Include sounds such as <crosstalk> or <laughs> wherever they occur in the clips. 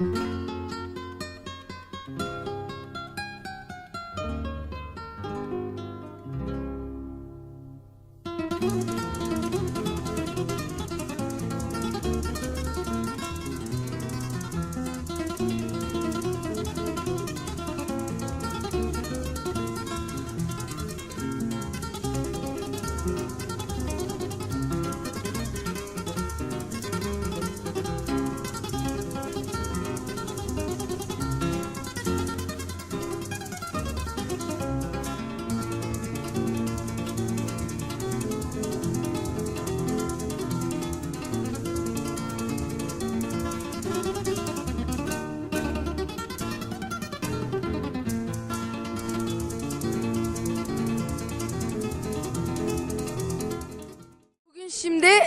Bugün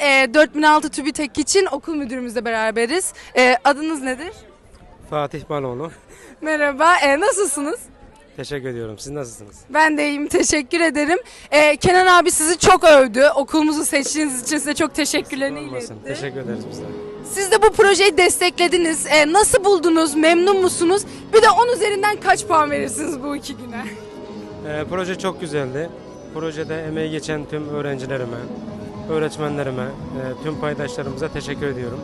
e, 4006 TÜBİTAK için okul müdürümüzle beraberiz. E, adınız nedir? Fatih Baloğlu. <laughs> Merhaba, e, nasılsınız? Teşekkür ediyorum. Siz nasılsınız? Ben de iyiyim, teşekkür ederim. E, Kenan abi sizi çok övdü. Okulumuzu seçtiğiniz için size çok teşekkürlerini iletti. Teşekkür ederiz biz de. Siz de bu projeyi desteklediniz. E, nasıl buldunuz, memnun musunuz? Bir de 10 üzerinden kaç puan verirsiniz bu iki güne? Ee, proje çok güzeldi. Projede emeği geçen tüm öğrencilerime, öğretmenlerime, e, tüm paydaşlarımıza teşekkür ediyorum.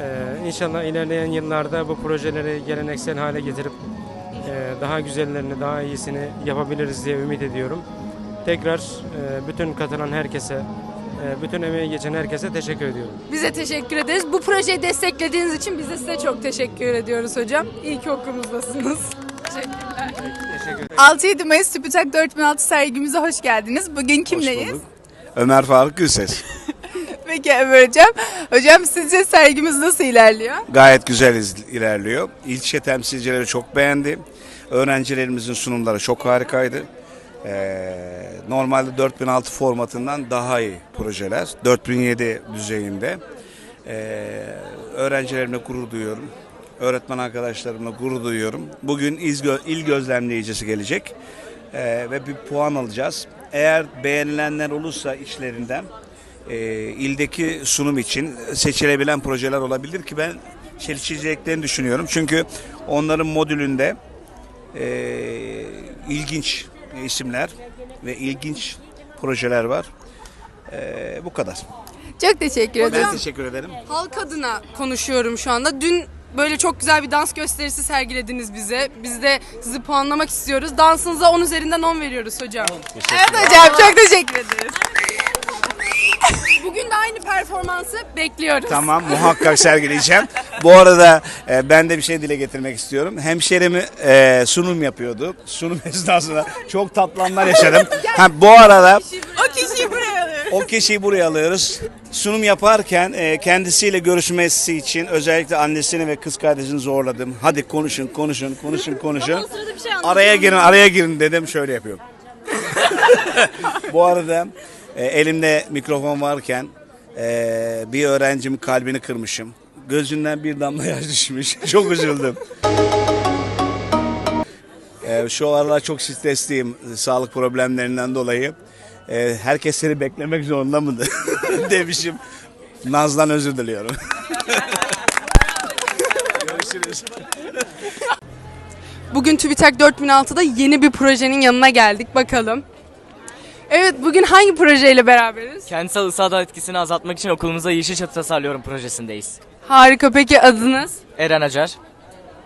Ee, inşallah ilerleyen yıllarda bu projeleri geleneksel hale getirip e, daha güzellerini, daha iyisini yapabiliriz diye ümit ediyorum. Tekrar e, bütün katılan herkese, e, bütün emeği geçen herkese teşekkür ediyorum. Bize teşekkür ederiz. Bu projeyi desteklediğiniz için biz de size çok teşekkür ediyoruz hocam. İyi ki okulumuzdasınız. Teşekkürler. Teşekkür ederim. 6-7 Mayıs TÜBİTAK 4006 sergimize hoş geldiniz. Bugün kimleyiz? Hoş bulduk. Ömer Faruk Gülses. <laughs> Peki Ömer Hocam. Hocam sizce sergimiz nasıl ilerliyor? Gayet güzel iz- ilerliyor. İlçe temsilcileri çok beğendi. Öğrencilerimizin sunumları çok harikaydı. Ee, normalde 4006 formatından daha iyi projeler. 4007 düzeyinde. Ee, öğrencilerimle gurur duyuyorum. Öğretmen arkadaşlarımla gurur duyuyorum. Bugün iz gö- il gözlemleyicisi gelecek. Ee, ve bir puan alacağız. Eğer beğenilenler olursa içlerinden e, ildeki sunum için seçilebilen projeler olabilir ki ben seçileceklerini düşünüyorum. Çünkü onların modülünde e, ilginç isimler ve ilginç projeler var. E, bu kadar. Çok teşekkür ederim. Ben teşekkür ederim. Halk adına konuşuyorum şu anda. Dün böyle çok güzel bir dans gösterisi sergilediniz bize. Biz de sizi puanlamak istiyoruz. Dansınıza 10 üzerinden 10 veriyoruz hocam. Evet hocam çok teşekkür ederiz. Bugün de aynı performansı bekliyoruz. Tamam muhakkak sergileyeceğim. Bu arada e, ben de bir şey dile getirmek istiyorum. Hemşerimi e, sunum yapıyordu. Sunum <laughs> esnasında çok tatlı anlar yaşadım. Ha, bu arada O kişiyi buraya alıyoruz. O kişiyi buraya alıyoruz. Sunum yaparken e, kendisiyle görüşmesi için özellikle annesini ve kız kardeşini zorladım. Hadi konuşun, konuşun, konuşun, konuşun. Araya girin, araya girin dedim. Şöyle yapıyorum. <laughs> Bu arada e, elimde mikrofon varken e, bir öğrencimin kalbini kırmışım. Gözünden bir damla yaş düşmüş. <laughs> Çok üzüldüm. E, şu aralar çok stresliyim sağlık problemlerinden dolayı. E, herkes seni beklemek zorunda mı <laughs> demişim. Naz'dan özür diliyorum. <laughs> Görüşürüz. Bugün TÜBİTAK 4006'da yeni bir projenin yanına geldik. Bakalım. Evet bugün hangi projeyle beraberiz? Kentsel ısı ada etkisini azaltmak için okulumuza yeşil çatı tasarlıyorum projesindeyiz. Harika peki adınız? Eren Acar.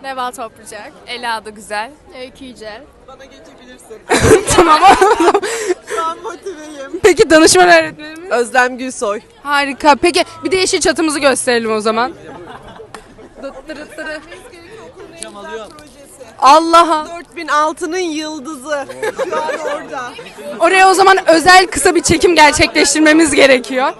Neval Toplayacak. Ela da güzel. Öykü Yücel. <laughs> tamam. Peki danışman öğretmenimiz? Özlem Gülsoy. Harika. Peki bir de yeşil çatımızı gösterelim o zaman. Dıttırıttırı. Allah'a. 4006'nın yıldızı. Şu an orada. Oraya o zaman özel kısa bir çekim gerçekleştirmemiz gerekiyor.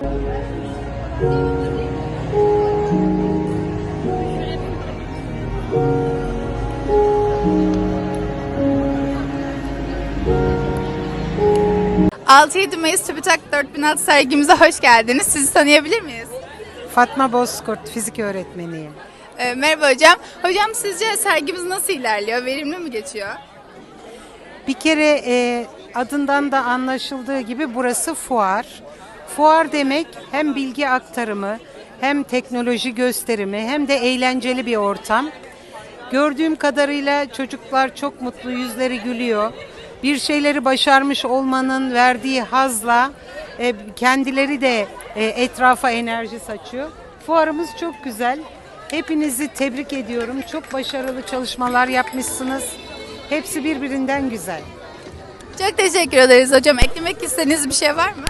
6-7 Mayıs TÜBİTAK 4006 sergimize hoş geldiniz. Sizi tanıyabilir miyiz? Fatma Bozkurt, fizik öğretmeniyim. Ee, merhaba hocam. Hocam sizce sergimiz nasıl ilerliyor? Verimli mi geçiyor? Bir kere e, adından da anlaşıldığı gibi burası fuar. Fuar demek hem bilgi aktarımı hem teknoloji gösterimi hem de eğlenceli bir ortam. Gördüğüm kadarıyla çocuklar çok mutlu, yüzleri gülüyor. Bir şeyleri başarmış olmanın verdiği hazla e, kendileri de e, etrafa enerji saçıyor. Fuarımız çok güzel. Hepinizi tebrik ediyorum. Çok başarılı çalışmalar yapmışsınız. Hepsi birbirinden güzel. Çok teşekkür ederiz hocam. Eklemek istediğiniz bir şey var mı?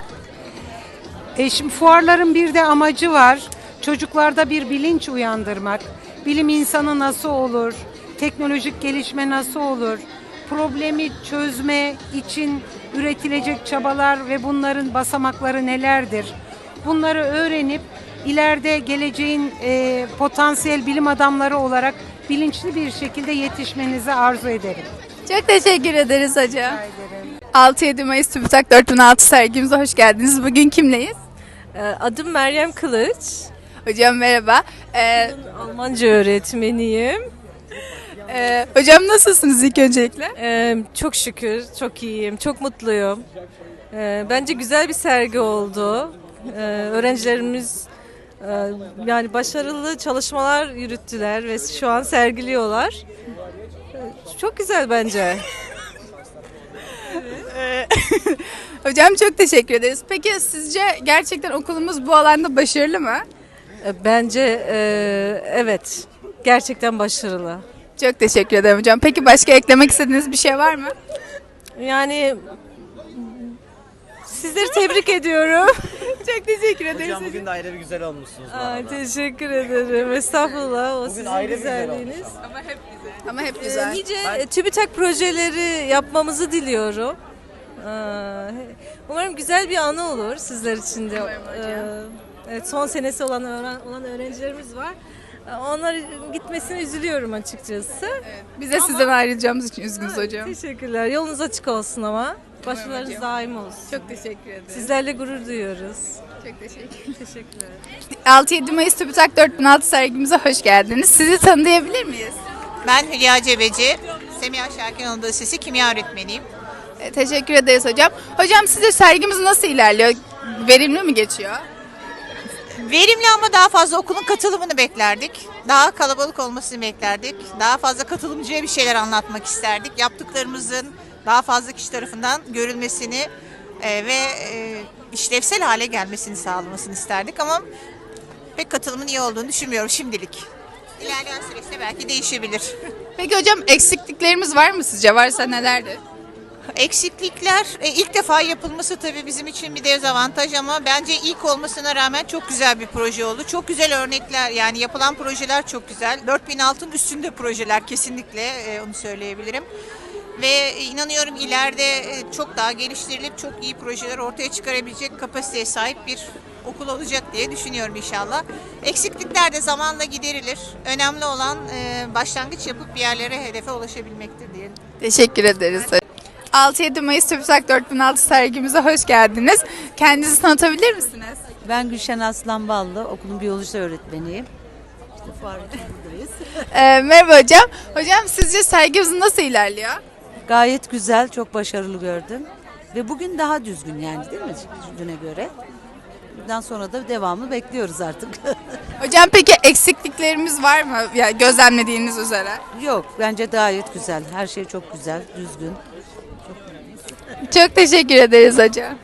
E şimdi fuarların bir de amacı var. Çocuklarda bir bilinç uyandırmak. Bilim insanı nasıl olur? Teknolojik gelişme nasıl olur? Problemi çözme için üretilecek çabalar ve bunların basamakları nelerdir? Bunları öğrenip ileride geleceğin e, potansiyel bilim adamları olarak bilinçli bir şekilde yetişmenizi arzu ederim. Çok teşekkür ederiz hocam. 6-7 Mayıs TÜBİTAK 4006 sergimize hoş geldiniz. Bugün kimleyiz? Ee, Adım Meryem Kılıç. Hocam merhaba. Ee, Almanca öğretmeniyim. E, hocam nasılsınız ilk öncelikle? Ee, Çok şükür, çok iyiyim, çok mutluyum. Ee, Bence güzel bir sergi oldu. Ee, Öğrencilerimiz e, yani başarılı çalışmalar yürüttüler ve şu an sergiliyorlar. Ee, Çok güzel bence. <laughs> Hocam çok teşekkür ederiz. Peki sizce gerçekten okulumuz bu alanda başarılı mı? Ee, Bence e, evet, gerçekten başarılı. Çok teşekkür ederim hocam. Peki başka eklemek istediğiniz bir şey var mı? Yani sizleri tebrik ediyorum. <laughs> Çok teşekkür ederiz. Hocam bugün de ayrı bir güzel olmuşsunuz. bu Aa, arada. teşekkür ederim. Estağfurullah. O sizin ayrı bir güzel güzelliğiniz. Ama hep Ee, güzel. nice e, TÜBİTAK projeleri yapmamızı diliyorum. Ee, Umarım güzel bir anı olur sizler için de. Ee, Evet, son senesi olan öğren- olan öğrencilerimiz var. Ee, Onlar gitmesine üzülüyorum açıkçası. Biz de sizden ayrılacağımız için üzgünüz hocam. Teşekkürler. Yolunuz açık olsun ama. Başarılarınız daim olsun. Çok teşekkür ederim. Sizlerle gurur duyuyoruz. Çok teşekkür Teşekkürler. 6-7 Mayıs TÜBİTAK 4006 sergimize hoş geldiniz. Sizi tanıyabilir miyiz? Ben Hülya Cebeci, Semiha Şarkın Anadolu Lisesi kimya öğretmeniyim. E, teşekkür ederiz hocam. Hocam sizce sergimiz nasıl ilerliyor? Verimli mi geçiyor? Verimli ama daha fazla okulun katılımını beklerdik. Daha kalabalık olmasını beklerdik. Daha fazla katılımcıya bir şeyler anlatmak isterdik. Yaptıklarımızın daha fazla kişi tarafından görülmesini e, ve e, işlevsel hale gelmesini sağlamasını isterdik ama pek katılımın iyi olduğunu düşünmüyorum şimdilik. İlerleyen süreçte belki değişebilir. <laughs> Peki hocam eksikliklerimiz var mı sizce? Varsa nelerdir? Eksiklikler e, ilk defa yapılması tabii bizim için bir dezavantaj ama bence ilk olmasına rağmen çok güzel bir proje oldu. Çok güzel örnekler yani yapılan projeler çok güzel. 4000 altın üstünde projeler kesinlikle e, onu söyleyebilirim. Ve inanıyorum ileride e, çok daha geliştirilip çok iyi projeler ortaya çıkarabilecek kapasiteye sahip bir okul olacak diye düşünüyorum inşallah. Eksiklikler de zamanla giderilir. Önemli olan e, başlangıç yapıp bir yerlere hedefe ulaşabilmektir diyelim. Teşekkür ederiz. 6-7 Mayıs TÜBİTAK 4006 sergimize hoş geldiniz. Kendinizi tanıtabilir misiniz? Ben Gülşen Aslan Ballı, okulun biyoloji öğretmeniyim. İşte fuar için buradayız. Ee, merhaba hocam. Hocam sizce sergimiz nasıl ilerliyor? Gayet güzel, çok başarılı gördüm. Ve bugün daha düzgün yani değil mi düne göre? Bundan sonra da devamı bekliyoruz artık. <laughs> Hocam peki eksikliklerimiz var mı? Ya gözlemlediğiniz üzere. Yok, bence gayet güzel. Her şey çok güzel, düzgün. Çok teşekkür ederiz hocam.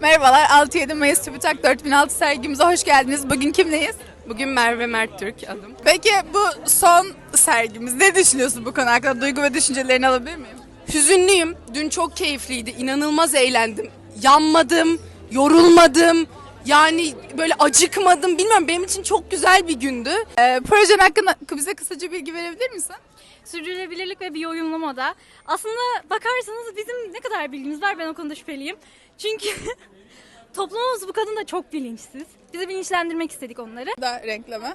Merhabalar 6-7 Mayıs TÜBİTAK 4006 sergimize hoş geldiniz. Bugün kimleyiz? Bugün Merve Mert Türk adım. Peki bu son sergimiz ne düşünüyorsun bu konu hakkında? Duygu ve düşüncelerini alabilir miyim? Hüzünlüyüm. Dün çok keyifliydi. İnanılmaz eğlendim. Yanmadım, yorulmadım. Yani böyle acıkmadım. Bilmiyorum benim için çok güzel bir gündü. Ee, projen hakkında bize kısaca bilgi verebilir misin? sürdürülebilirlik ve biyoyumlamada. Aslında bakarsanız bizim ne kadar bilgimiz var ben o konuda şüpheliyim. Çünkü <laughs> toplumumuz bu konuda çok bilinçsiz. Bizi bilinçlendirmek istedik onları. Da renkleme.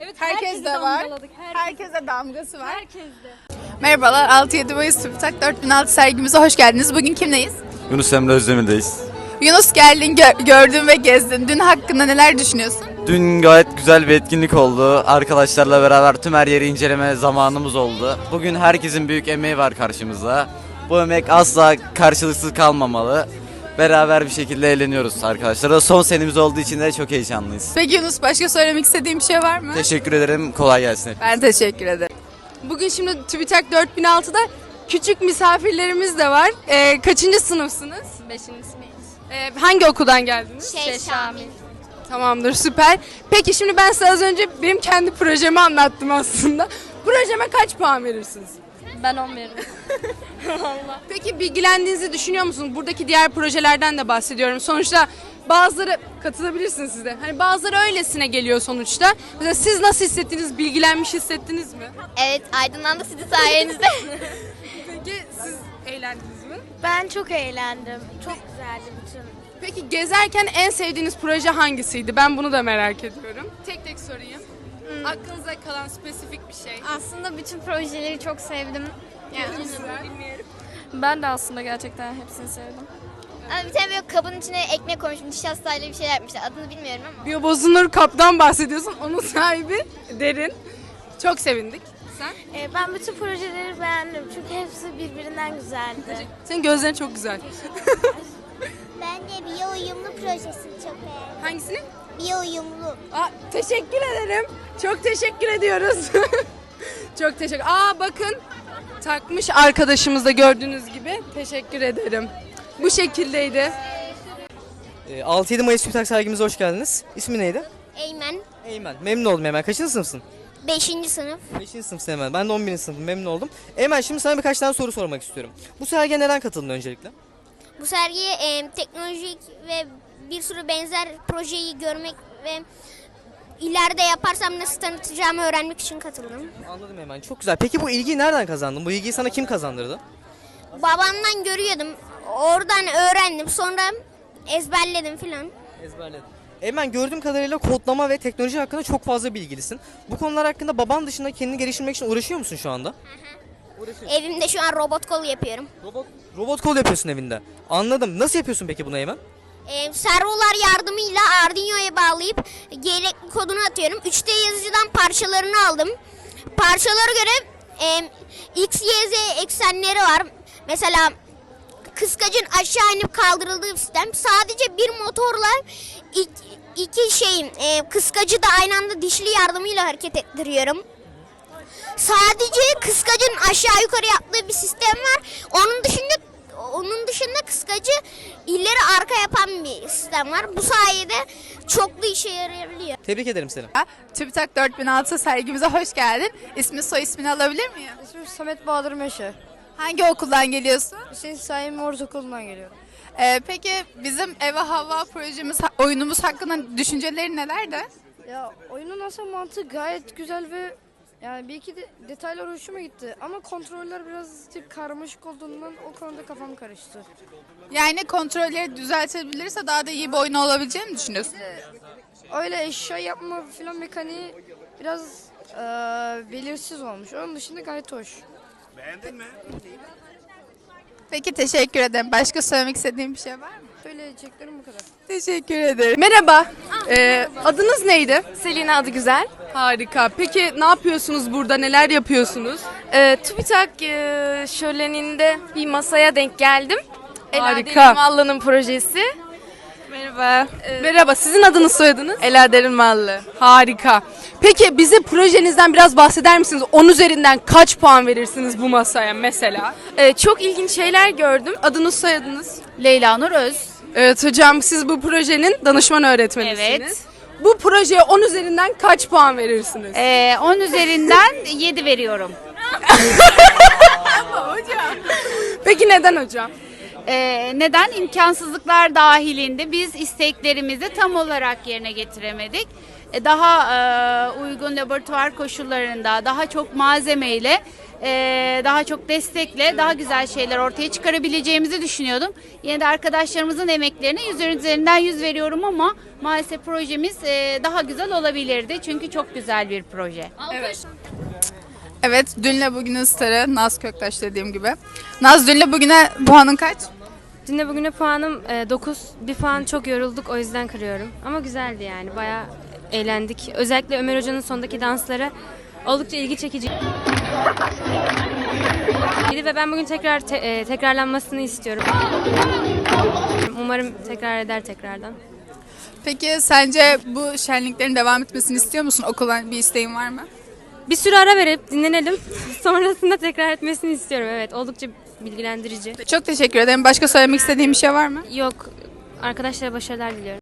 Evet, Herkes de var. Herkes, Herkese damgası var. herkes de. Merhabalar 6-7 Mayıs TÜBİTAK 4006 sergimize hoş geldiniz. Bugün kimleyiz? Yunus Emre Özdemir'deyiz. Yunus geldin gö- gördün ve gezdin. Dün hakkında neler düşünüyorsun? Dün gayet güzel bir etkinlik oldu. Arkadaşlarla beraber tüm her yeri inceleme zamanımız oldu. Bugün herkesin büyük emeği var karşımızda. Bu emek asla karşılıksız kalmamalı. beraber bir şekilde eğleniyoruz arkadaşlar. Son senemiz olduğu için de çok heyecanlıyız. Peki Yunus başka söylemek istediğin bir şey var mı? Teşekkür ederim. Kolay gelsin. Ben teşekkür ederim. Bugün şimdi TÜBİTAK 4006'da küçük misafirlerimiz de var. Ee, kaçıncı sınıfsınız? Beşincisiniz. Ee, hangi okuldan geldiniz? Şey Şamil. Tamamdır süper. Peki şimdi ben size az önce benim kendi projemi anlattım aslında. Projeme kaç puan verirsiniz? Ben 10 veririm. <laughs> Peki bilgilendiğinizi düşünüyor musunuz? Buradaki diğer projelerden de bahsediyorum. Sonuçta bazıları katılabilirsiniz siz de. Hani bazıları öylesine geliyor sonuçta. Mesela siz nasıl hissettiniz? Bilgilenmiş hissettiniz mi? Evet aydınlandık sizin sayenizde. <laughs> Peki siz eğlendiniz mi? ben çok eğlendim. Çok güzeldi bütün. Peki gezerken en sevdiğiniz proje hangisiydi? Ben bunu da merak ediyorum. Tek tek sorayım. Aklınıza kalan spesifik bir şey. Aslında bütün projeleri çok sevdim. Yani Ben de aslında gerçekten hepsini sevdim. Ama bir tane böyle kabın içine ekmek koymuş, nişastayla bir şeyler yapmışlar. Adını bilmiyorum ama. Biyobozunur kaptan bahsediyorsun. Onun sahibi Derin. Çok sevindik. Sen? Ee, ben bütün projeleri beğendim çünkü hepsi birbirinden güzeldi. Senin gözlerin çok güzel. <laughs> Ben de biyo uyumlu projesini çok beğendim. Hangisini? Biyo uyumlu. Aa, teşekkür ederim. Çok teşekkür ediyoruz. <laughs> Çok teşekkür. Aa bakın takmış arkadaşımız da gördüğünüz gibi. Teşekkür ederim. Bu şekildeydi. 6-7 Mayıs TÜBİTAK sergimize hoş geldiniz. İsmi neydi? Eymen. Eymen. Memnun oldum Eymen. Kaçıncı sınıfsın? 5. sınıf. 5. sınıfsın Eymen. Ben de 11. sınıfım. Memnun oldum. Eymen şimdi sana birkaç tane soru sormak istiyorum. Bu sergiye neden katıldın öncelikle? Bu sergiye e, teknolojik ve bir sürü benzer projeyi görmek ve ileride yaparsam nasıl tanıtacağımı öğrenmek için katıldım. Anladım Eymen. Çok güzel. Peki bu ilgiyi nereden kazandın? Bu ilgiyi sana kim kazandırdı? Babamdan görüyordum. Oradan öğrendim. Sonra ezberledim filan. Ezberledim. Eymen gördüğüm kadarıyla kodlama ve teknoloji hakkında çok fazla bilgilisin. Bu konular hakkında baban dışında kendini geliştirmek için uğraşıyor musun şu anda? Evimde şu an robot kol yapıyorum. Robot, robot kol yapıyorsun evinde. Anladım. Nasıl yapıyorsun peki bunu Eymen? E, servolar yardımıyla Arduino'ya bağlayıp gerekli kodunu atıyorum. 3D yazıcıdan parçalarını aldım. Parçalara göre e, X, Y, Z eksenleri var. Mesela kıskacın aşağı inip kaldırıldığı bir sistem. Sadece bir motorla iki, iki şeyin e, kıskacı da aynı anda dişli yardımıyla hareket ettiriyorum. Sadece kıskacın aşağı yukarı yaptığı bir sistem var. Onun dışında onun dışında kıskacı ileri arka yapan bir sistem var. Bu sayede çoklu işe yarayabiliyor. Tebrik ederim seni. TÜBİTAK 4006 sergimize hoş geldin. İsmi soy ismini alabilir miyim? İsmim Samet Bahadır Meşe. Hangi okuldan geliyorsun? Hüseyin Saim Ortaokulu'ndan geliyorum. Ee, peki bizim Eve Hava projemiz, oyunumuz hakkında düşünceleri neler de? Ya oyunun aslında mantığı gayet güzel ve yani bir iki de detaylar hoşuma gitti. Ama kontroller birazcık karmaşık olduğundan o konuda kafam karıştı. Yani kontrolleri düzeltebilirse daha da iyi bir oyun olabileceğini mi düşünüyorsun? Öyle eşya yapma filan mekaniği biraz eee, belirsiz olmuş. Onun dışında gayet hoş. Peki teşekkür ederim. Başka söylemek istediğin bir şey var mı? Söyleyeceklerim bu kadar. Teşekkür ederim. Merhaba. Ee, adınız neydi? Selina adı güzel. Harika. Peki ne yapıyorsunuz burada? Neler yapıyorsunuz? Ee, TÜBİTAK e, şöleninde bir masaya denk geldim. Harika. Ela Derinmallı'nın projesi. Merhaba. Merhaba. Sizin adınız soyadınız? Ela Derinmallı. Harika. Peki bize projenizden biraz bahseder misiniz? 10 üzerinden kaç puan verirsiniz bu masaya mesela? Ee, çok ilginç şeyler gördüm. Adınız soyadınız? Leyla Nur Öz. Evet hocam siz bu projenin danışman öğretmenisiniz. Evet. Bu projeye 10 üzerinden kaç puan verirsiniz? Ee, 10 üzerinden 7 veriyorum. <laughs> Peki neden hocam? Ee, neden? imkansızlıklar dahilinde biz isteklerimizi tam olarak yerine getiremedik. Ee, Daha e, uygun laboratuvar koşullarında, daha çok malzemeyle, e, daha çok destekle daha güzel şeyler ortaya çıkarabileceğimizi düşünüyordum. Yine de arkadaşlarımızın emeklerine 100 üzerinden 100 veriyorum ama maalesef projemiz e, daha güzel olabilirdi. Çünkü çok güzel bir proje. Evet, dünle bugünün starı Naz Köktaş dediğim gibi. Naz dünle bugüne puanın kaç? Dün bugüne puanım 9. Bir puan çok yorulduk o yüzden kırıyorum. Ama güzeldi yani bayağı eğlendik. Özellikle Ömer Hoca'nın sondaki dansları oldukça ilgi çekici. Ve ben bugün tekrar te- e, tekrarlanmasını istiyorum. Umarım tekrar eder tekrardan. Peki sence bu şenliklerin devam etmesini istiyor musun? Okuldan bir isteğin var mı? Bir süre ara verip dinlenelim. <laughs> Sonrasında tekrar etmesini istiyorum. Evet oldukça bilgilendirici. Çok teşekkür ederim. Başka söylemek istediğin bir şey var mı? Yok arkadaşlara başarılar diliyorum.